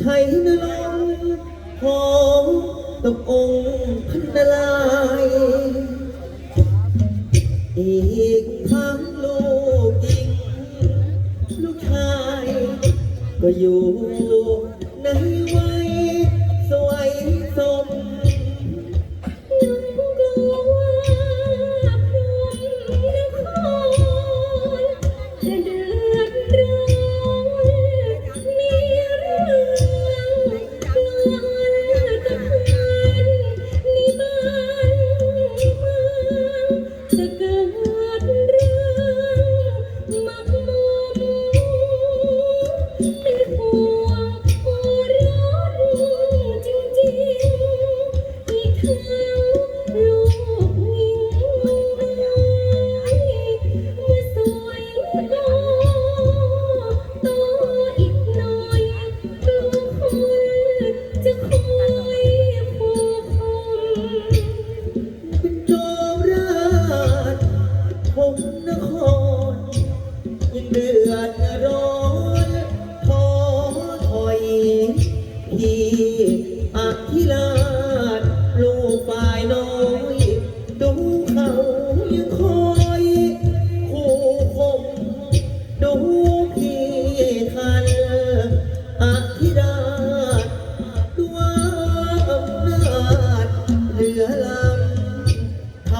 ชัยนรงค์หอมตกองพันนลายอีกครั้งลูกหญิงลูกชาย ก็อยู่ในวัยสวยสม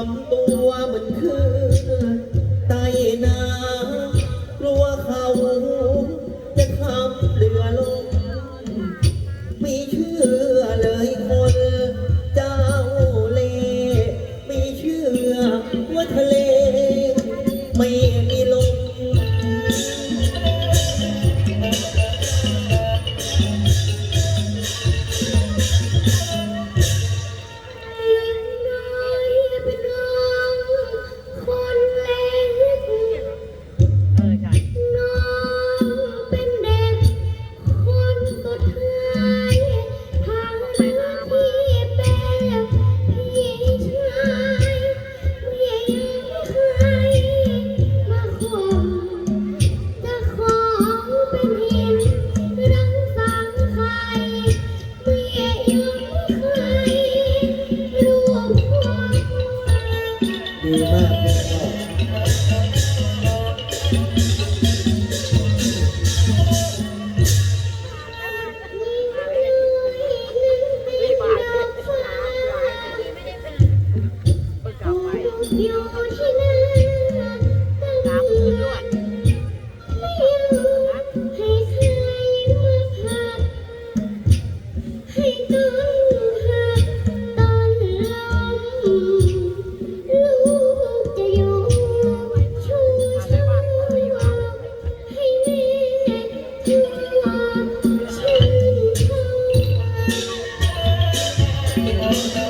ำตัวเหมือนคือไตนากลัวเขา Música